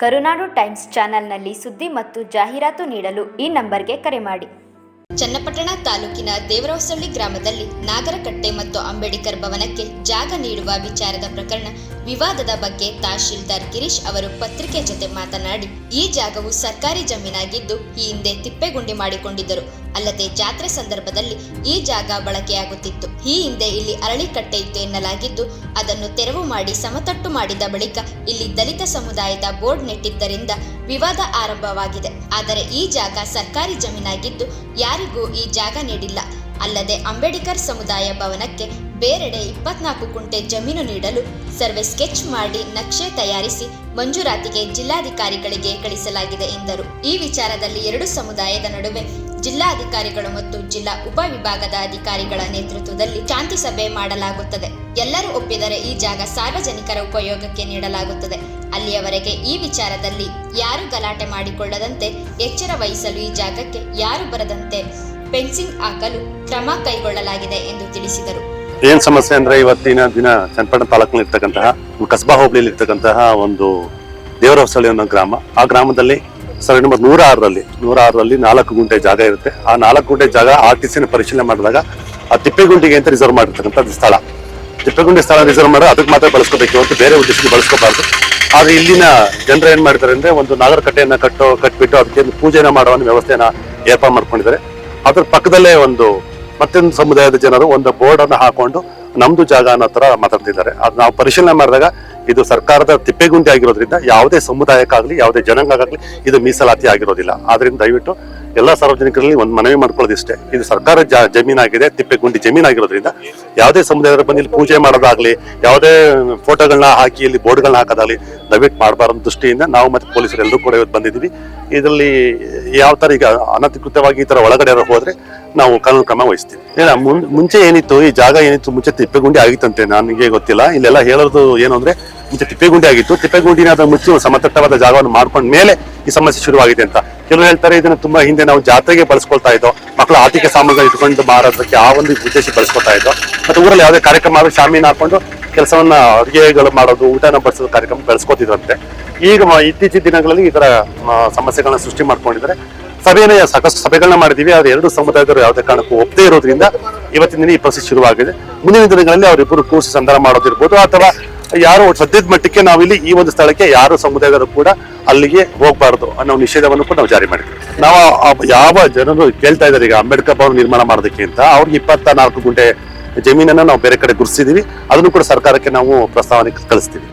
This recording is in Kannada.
ಕರುನಾಡು ಟೈಮ್ಸ್ ಚಾನೆಲ್ನಲ್ಲಿ ಸುದ್ದಿ ಮತ್ತು ಜಾಹೀರಾತು ನೀಡಲು ಈ ನಂಬರ್ಗೆ ಕರೆ ಮಾಡಿ. ಚನ್ನಪಟ್ಟಣ ತಾಲೂಕಿನ ದೇವರಹೊಸಳ್ಳಿ ಗ್ರಾಮದಲ್ಲಿ ನಾಗರಕಟ್ಟೆ ಮತ್ತು ಅಂಬೇಡ್ಕರ್ ಭವನಕ್ಕೆ ಜಾಗ ನೀಡುವ ವಿಚಾರದ ಪ್ರಕರಣ ವಿವಾದದ ಬಗ್ಗೆ ತಹಶೀಲ್ದಾರ್ ಗಿರೀಶ್ ಅವರು ಪತ್ರಿಕೆ ಜೊತೆ ಮಾತನಾಡಿ, ಈ ಜಾಗವು ಸರ್ಕಾರಿ ಜಮೀನಾಗಿದ್ದು ಈ ಹಿಂದೆ ತಿಪ್ಪೆಗುಂಡಿ ಮಾಡಿಕೊಂಡಿದ್ದರು. ಅಲ್ಲದೆ ಜಾತ್ರೆ ಸಂದರ್ಭದಲ್ಲಿ ಈ ಜಾಗ ಬಳಕೆಯಾಗುತ್ತಿತ್ತು. ಈ ಹಿಂದೆ ಇಲ್ಲಿ ಅರಳಿಕಟ್ಟೆ ಇತ್ತು ಎನ್ನಲಾಗಿದ್ದು, ಅದನ್ನು ತೆರವು ಮಾಡಿ ಸಮತಟ್ಟು ಮಾಡಿದ ಬಳಿಕ ಇಲ್ಲಿ ದಲಿತ ಸಮುದಾಯದ ಬೋರ್ಡ್ ನೆಟ್ಟಿದ್ದರಿಂದ ವಿವಾದ ಆರಂಭವಾಗಿದೆ. ಆದರೆ ಈ ಜಾಗ ಸರ್ಕಾರಿ ಜಮೀನಾಗಿದ್ದು ಯಾರಿಗೂ ಈ ಜಾಗ ನೀಡಿಲ್ಲ. ಅಲ್ಲದೆ ಅಂಬೇಡ್ಕರ್ ಸಮುದಾಯ ಭವನಕ್ಕೆ ಬೇರೆಡೆ ಇಪ್ಪತ್ನಾಲ್ಕು ಕುಂಟೆ ಜಮೀನು ನೀಡಲು ಸರ್ವೆ ಸ್ಕೆಚ್ ಮಾಡಿ ನಕ್ಷೆ ತಯಾರಿಸಿ ಮಂಜೂರಾತಿಗೆ ಜಿಲ್ಲಾಧಿಕಾರಿಗಳಿಗೆ ಕಳಿಸಲಾಗಿದೆ ಎಂದರು. ಈ ವಿಚಾರದಲ್ಲಿ ಎರಡು ಸಮುದಾಯದ ನಡುವೆ ಜಿಲ್ಲಾಧಿಕಾರಿಗಳು ಮತ್ತು ಜಿಲ್ಲಾ ಉಪವಿಭಾಗದ ಅಧಿಕಾರಿಗಳ ನೇತೃತ್ವದಲ್ಲಿ ಶಾಂತಿ ಸಭೆ ಮಾಡಲಾಗುತ್ತದೆ. ಎಲ್ಲರೂ ಒಪ್ಪಿದರೆ ಈ ಜಾಗ ಸಾರ್ವಜನಿಕರ ಉಪಯೋಗಕ್ಕೆ ನೀಡಲಾಗುತ್ತದೆ. ಅಲ್ಲಿಯವರೆಗೆ ಈ ವಿಚಾರದಲ್ಲಿ ಯಾರು ಗಲಾಟೆ ಮಾಡಿಕೊಳ್ಳದಂತೆ ಎಚ್ಚರ ವಹಿಸಲು ಈ ಜಾಗಕ್ಕೆ ಯಾರು ಬರದಂತೆ ಫೆನ್ಸಿಂಗ್ ಹಾಕಲು ಕ್ರಮ ಕೈಗೊಳ್ಳಲಾಗಿದೆ ಎಂದು ತಿಳಿಸಿದರು. ಏನ್ ಸಮಸ್ಯೆ ಅಂದ್ರೆ ಇವತ್ತಿನ ದಿನ ಚನ್ನಪಟ್ಟಣ ತಾಲೂಕಿನಲ್ಲಿ ಇರ್ತಕ್ಕಂತಹ ಕಸ್ಬಾ ಹೋಬಳಿಯಲ್ಲಿ ಇರ್ತಕ್ಕಂತಹ ಒಂದು ದೇವರಹೊಸಳ್ಳಿ ಅನ್ನೋ ಗ್ರಾಮ. ಆ ಗ್ರಾಮದಲ್ಲಿ ಸರ್ವೆ ನಂಬರ್ ನೂರ ಆರರಲ್ಲಿ ನೂರ ಆರರಲ್ಲಿ ನಾಲ್ಕು ಗುಂಟೆ ಜಾಗ ಇರುತ್ತೆ. ಆ ನಾಲ್ಕು ಗುಂಟೆ ಜಾಗ ಆರ್ ಟಿ ಸಿನ ಪರಿಶೀಲನೆ ಮಾಡಿದಾಗ ಆ ತಿಪ್ಪೆಗುಂಡಿಗೆ ಅಂತ ರಿಸರ್ವ್ ಮಾಡಿರ್ತಕ್ಕಂಥ ಸ್ಥಳ. ತಿಪ್ಪೆಗುಂಡಿ ಸ್ಥಳ ರಿಸರ್ವ್ ಮಾಡಿ ಅದಕ್ಕೆ ಮಾತ್ರ ಬಳಸ್ಕೋಬೇಕು ಅಂತ ಬೇರೆ ಉದ್ದೇಶಕ್ಕೆ ಬಳಸ್ಕೋಬಾರ್ದು. ಆದ್ರೆ ಇಲ್ಲಿನ ಜನರು ಏನ್ ಮಾಡ್ತಾರೆ ಅಂದ್ರೆ ಒಂದು ನಾಗರ ಕಟ್ಟೆಯನ್ನ ಕಟ್ಟೋ, ಕಟ್ಬಿಟ್ಟು ಅದಕ್ಕೆ ಪೂಜೆನ ಮಾಡುವ ಒಂದು ವ್ಯವಸ್ಥೆಯನ್ನ ಏರ್ಪಾಡು ಮಾಡ್ಕೊಂಡಿದ್ದಾರೆ. ಅದ್ರ ಪಕ್ಕದಲ್ಲೇ ಒಂದು ಮತ್ತೊಂದು ಸಮುದಾಯದ ಜನರು ಒಂದು ಬೋರ್ಡ್ ಅನ್ನು ಹಾಕೊಂಡು ನಮ್ದು ಜಾಗ ಅನ್ನೋ ತರ ಮಾತಾಡ್ತಿದ್ದಾರೆ. ಅದು ನಾವು ಪರಿಶೀಲನೆ ಮಾಡಿದಾಗ ಇದು ಸರ್ಕಾರದ ತಿಪ್ಪೆಗುಂಡಿ ಆಗಿರೋದ್ರಿಂದ ಯಾವುದೇ ಸಮುದಾಯಕ್ಕಾಗಲಿ, ಯಾವುದೇ ಜನಾಂಗಕ್ಕಾಗಲಿ ಇದು ಮೀಸಲಾತಿ ಆಗಿರೋದಿಲ್ಲ. ಆದ್ರಿಂದ ದಯವಿಟ್ಟು ಎಲ್ಲ ಸಾರ್ವಜನಿಕರಲ್ಲಿ ಒಂದು ಮನವಿ ಮಾಡ್ಕೊಳ್ಳೋದಿಷ್ಟೇ. ಇದು ಸರ್ಕಾರ ಜ- ಜಮೀನಾಗಿದೆ ತಿಪ್ಪೆಗುಂಡಿ ಜಮೀನಾಗಿರೋದ್ರಿಂದ ಯಾವುದೇ ಸಮುದಾಯದ ಬಂದು ಇಲ್ಲಿ ಪೂಜೆ ಮಾಡೋದಾಗ್ಲಿ, ಯಾವುದೇ ಫೋಟೋಗಳನ್ನ ಹಾಕಿ ಇಲ್ಲಿ ಬೋರ್ಡ್ಗಳನ್ನ ಹಾಕೋದಾಗ್ಲಿ ದಯವಿಟ್ಟು ಮಾಡಬಾರದು ದೃಷ್ಟಿಯಿಂದ ನಾವು ಮತ್ತೆ ಪೊಲೀಸರು ಎಲ್ಲರೂ ಕೂಡ ಇವತ್ತು ಬಂದಿದ್ದೀವಿ. ಇದರಲ್ಲಿ ಯಾವ ಥರ ಈಗ ಅನಧಿಕೃತವಾಗಿ ಈ ಥರ ಒಳಗಡೆ ಹೋದ್ರೆ ನಾವು ಕಾನೂನು ಕ್ರಮ ವಹಿಸ್ತೀವಿ. ಏನ ಮುಂಚೆ ಏನಿತ್ತು, ಈ ಜಾಗ ಏನಿತ್ತು, ಮುಂಚೆ ತಿಪ್ಪೆಗುಂಡಿ ಆಗಿತ್ತಂತೆ, ನನಗೆ ಗೊತ್ತಿಲ್ಲ. ಇಲ್ಲೆಲ್ಲ ಹೇಳೋದು ಏನು ಅಂದ್ರೆ, ಮುಂಚೆ ತಿಪ್ಪೆಗುಂಡಿ ಆಗಿತ್ತು. ತಿಪ್ಪೆಗುಂಡಿನ ಆದ ಮುಚ್ಚಿ ಸಮತಟ್ಟವಾದ ಜಾಗವನ್ನು ಮಾಡ್ಕೊಂಡ ಮೇಲೆ ಈ ಸಮಸ್ಯೆ ಶುರುವಾಗಿದೆ ಅಂತ. ಕೆಲವರು ಹೇಳ್ತಾರೆ, ಇದನ್ನ ತುಂಬಾ ಹಿಂದೆ ನಾವು ಜಾತ್ರೆಗೆ ಬಳಸ್ಕೊಳ್ತಾ ಇದ್ದೋ, ಮಕ್ಕಳ ಆಟಿಕೆ ಸಾಮಗ್ರಿ ಇಟ್ಕೊಂಡು ಮಾರೋದಕ್ಕೆ ಆ ಒಂದು ಉದ್ದೇಶ ಬಳಸ್ಕೊಳ್ತಾ ಇದ್ದೋ, ಮತ್ತೆ ಊರಲ್ಲಿ ಯಾವುದೇ ಕಾರ್ಯಕ್ರಮ ಆದ್ರೂ ಶಾಮೀನ್ ಹಾಕೊಂಡು ಕೆಲಸವನ್ನ ಅಡುಗೆಗಳು ಮಾಡೋದು, ಊಟನ ಬಳಸೋದು ಕಾರ್ಯಕ್ರಮ ಬೆಳೆಸ್ಕೊತಿದ್ರಂತೆ. ಈಗ ಇತ್ತೀಚಿನ ದಿನಗಳಲ್ಲಿ ಈ ತರ ಸಮಸ್ಯೆಗಳನ್ನ ಸೃಷ್ಟಿ ಮಾಡ್ಕೊಂಡಿದ್ದಾರೆ. ಸಭೆಯನ್ನ ಸಾಕಷ್ಟು ಸಭೆಗಳನ್ನ ಮಾಡಿದೀವಿ. ಆದ್ರೆ ಎರಡು ಸಮುದಾಯದವರು ಯಾವುದೇ ಕಾರಣಕ್ಕೂ ಒಪ್ಪದೇ ಇರೋದ್ರಿಂದ ಇವತ್ತಿನ ದಿನ ಈ ಪ್ರೊಸೆಸ್ ಶುರುವಾಗಿದೆ. ಮುಂದಿನ ದಿನಗಳಲ್ಲಿ ಅವರಿಬ್ಬರು ಕೂರಿಸಿ ಸಂಧಾನ ಮಾಡೋದಿರ್ಬೋದು. ಅಥವಾ ಯಾರು ಸದ್ಯದ ಮಟ್ಟಕ್ಕೆ ನಾವಿಲ್ಲಿ ಈ ಒಂದು ಸ್ಥಳಕ್ಕೆ ಯಾರು ಸಮುದಾಯದವರು ಕೂಡ ಅಲ್ಲಿಗೆ ಹೋಗಬಾರದು ಅನ್ನೋ ನಿಷೇಧವನ್ನು ಕೂಡ ನಾವು ಜಾರಿ ಮಾಡಿದ್ವಿ. ನಾವು ಯಾವ ಜನರು ಕೇಳ್ತಾ ಇದ್ದಾರೆ ಈಗ ಅಂಬೇಡ್ಕರ್ ಭವನ ನಿರ್ಮಾಣ ಮಾಡೋದಕ್ಕೆ ಅಂತ, ಅವ್ರಿಗೆ ಇಪ್ಪತ್ತ ನಾಲ್ಕು ಗುಂಟೆ ಜಮೀನನ್ನ ನಾವು ಬೇರೆ ಕಡೆ ಗುರ್ಸಿದೀವಿ. ಅದನ್ನು ಕೂಡ ಸರ್ಕಾರಕ್ಕೆ ನಾವು ಪ್ರಸ್ತಾವನೆ ಕಳಿಸ್ತೀವಿ.